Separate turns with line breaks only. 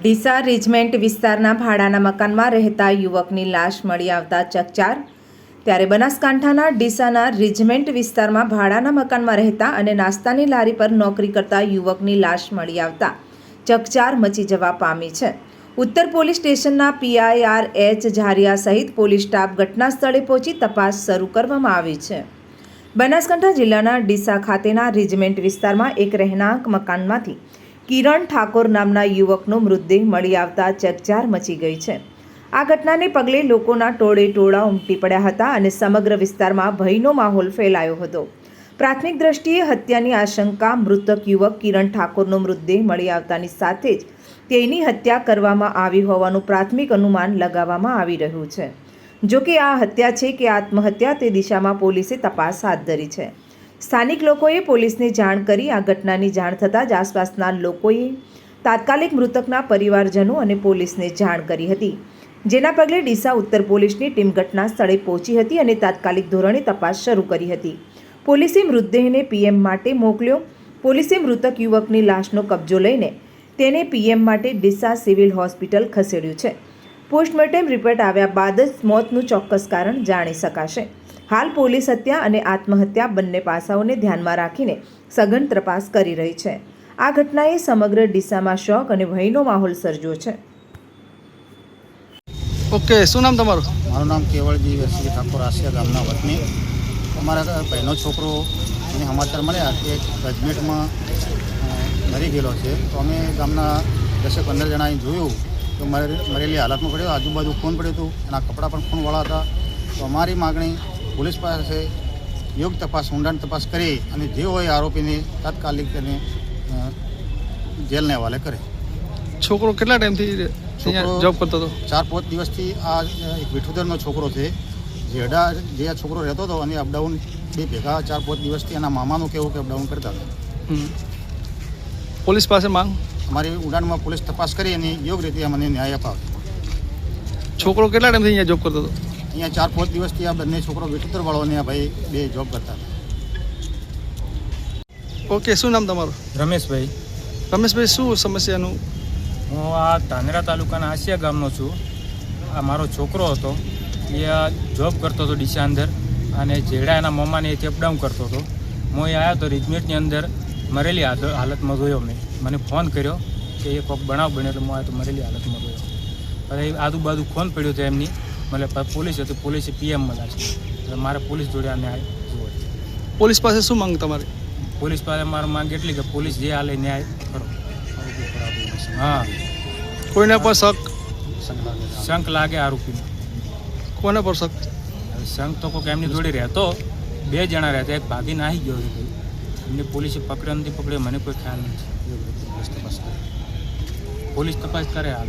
ડીસા રિજમેન્ટ વિસ્તારના ભાડાના મકાનમાં રહેતા યુવકની લાશ મળી આવતા ચકચાર. ત્યારે બનાસકાંઠાના ડીસાના રિજમેન્ટ વિસ્તારમાં ભાડાના મકાનમાં રહેતા અને નાસ્તાની લારી પર નોકરી કરતા યુવકની લાશ મળી આવતા ચકચાર મચી જવા પામી છે. ઉત્તર પોલીસ સ્ટેશનના પીઆઈઆર એચ ઝારિયા સહિત પોલીસ સ્ટાફ ઘટના સ્થળે પહોંચી તપાસ શરૂ કરવામાં આવી છે. બનાસકાંઠા જિલ્લાના ડીસા ખાતેના રિજમેન્ટ વિસ્તારમાં એક રહેણાંક મકાનમાંથી કિરણ ઠાકોર નામના યુવકનો મૃતદેહ મળી આવતા ચકચાર મચી ગઈ છે. આ ઘટનાને પગલે લોકોના ટોળે ટોળા ઉમટી પડ્યા હતા અને સમગ્ર વિસ્તારમાં ભયનો માહોલ ફેલાયો હતો. પ્રાથમિક દ્રષ્ટિએ હત્યાની આશંકા મૃતક યુવક કિરણ ઠાકોરનો મૃતદેહ મળી આવતાની સાથે જ તેની હત્યા કરવામાં આવી હોવાનું પ્રાથમિક અનુમાન લગાવવામાં આવી રહ્યું છે. જોકે આ હત્યા છે કે આત્મહત્યા તે દિશામાં પોલીસે તપાસ હાથ ધરી છે. સ્થાનિક લોકોએ પોલીસને જાણ કરી આ ઘટનાની જાણ થતાં જ આસપાસના લોકોએ તાત્કાલિક મૃતકના પરિવારજનો અને પોલીસને જાણ કરી હતી. જેના પગલે ડીસા ઉત્તર પોલીસની ટીમ ઘટના સ્થળે પહોંચી હતી અને તાત્કાલિક ધોરણે તપાસ શરૂ કરી હતી. પોલીસે મૃતદેહને પીએમ માટે મોકલ્યો. પોલીસે મૃતક યુવકની લાશનો કબજો લઈને તેને પીએમ માટે ડીસા સિવિલ હોસ્પિટલ ખસેડ્યું છે. પોસ્ટમોર્ટમ રિપોર્ટ આવ્યા બાદ જ મોતનું ચોક્કસ કારણ જાણી શકાશે. હાલ પોલીસ હત્યા અને આત્મહત્યા બંને પાસાઓને ધ્યાનમાં રાખીને સઘન તપાસ કરી રહી છે. આ ઘટનાએ સમગ્ર ડીસામાં શોક અને ભયનો માહોલ સર્જ્યો છે.
ઓકે શું નામ તમારું?
મારું નામ કેવળજી વરસિંહ ઠાકોર આસિયા ગામના વતની. અમારા બહેનો છોકરો એને સમાચાર મળ્યા કે જજમેન્ટમાં મરી ગયેલો છે. તો અમે ગામના દસેક પંદર જણાએ જોયું તો મરે- મરેલી હાલતમાં પડ્યો. આજુબાજુ ખૂન પડ્યું હતું એના કપડાં પણ ખૂનવાળા હતા. તો અમારી માગણી પોલીસ પાસે યોગ્ય તપાસ ઊંડાણ તપાસ કરી અને જે હોય આરોપીને તાત્કાલિક તેને જેલને હવાલે કરે.
છોકરો કેટલા ટાઈમથી જોબ કરતો હતો?
ચાર પાંચ દિવસથી આ એક વિઠુદરનો છોકરો છે. જેડા જે આ છોકરો રહેતો હતો અને અપડાઉન બે ભેગા ચાર પાંચ દિવસથી એના મામાનું કેવું કે અપડાઉન કરતા હતા.
પોલીસ પાસે માંગ?
અમારી ઉડાનમાં પોલીસ તપાસ કરી અને યોગ્ય રીતે અમને ન્યાય અપાવે
છોકરો કેટલા ટાઈમથી અહીંયા જોબ કરતો હતો?
અહીંયા ચાર પાંચ દિવસથી આ બંને છોકરો વિઠુદર વાળો અને આ ભાઈ બે જોબ કરતા હતા.
ઓકે શું નામ તમારું?
રમેશભાઈ.
રમેશભાઈ શું સમસ્યાનું?
હું આ ધાનેરા તાલુકાના આસિયા ગામનો છું. આ મારો છોકરો હતો. એ આ જોબ કરતો હતો ડીસા અંદર અને જેડા એના મમ્માને એ અપડાઉન કરતો હતો. હું એ આવ્યો તો રિજમેન્ટની અંદર મરેલી હાલ- હાલતમાં જોયો મેં. મને ફોન કર્યો કે એ કોક બનાવ બન્યો એટલે હું આવ્યો તો મરેલી હાલતમાં જોયો. અને આજુબાજુ ફોન પડ્યો હતો એમની. મતલબ પોલીસ હતી પોલીસે પીએમ મળ્યા છે. એટલે મારે પોલીસ જોડે આ ન્યાય જોવો.
પોલીસ પાસે શું માંગ તમારી?
પોલીસ પાસે મારું માંગ એટલી કે પોલીસ જે હાલે ન્યાય કરો. હા.
કોઈને પર શક?
શંખ લાગે આરોપીને.
કોને પર શક?
શંક શંખ તો કોઈક એમની જોડે રહેતો. બે જણા રહેતા એક ભાગીને આવી ગયો છે. ભાઈ એમને પોલીસે પકડ્યો નથી પકડ્યો મને કોઈ ખ્યાલ નથી. પોલીસ તપાસ કરે હાલ.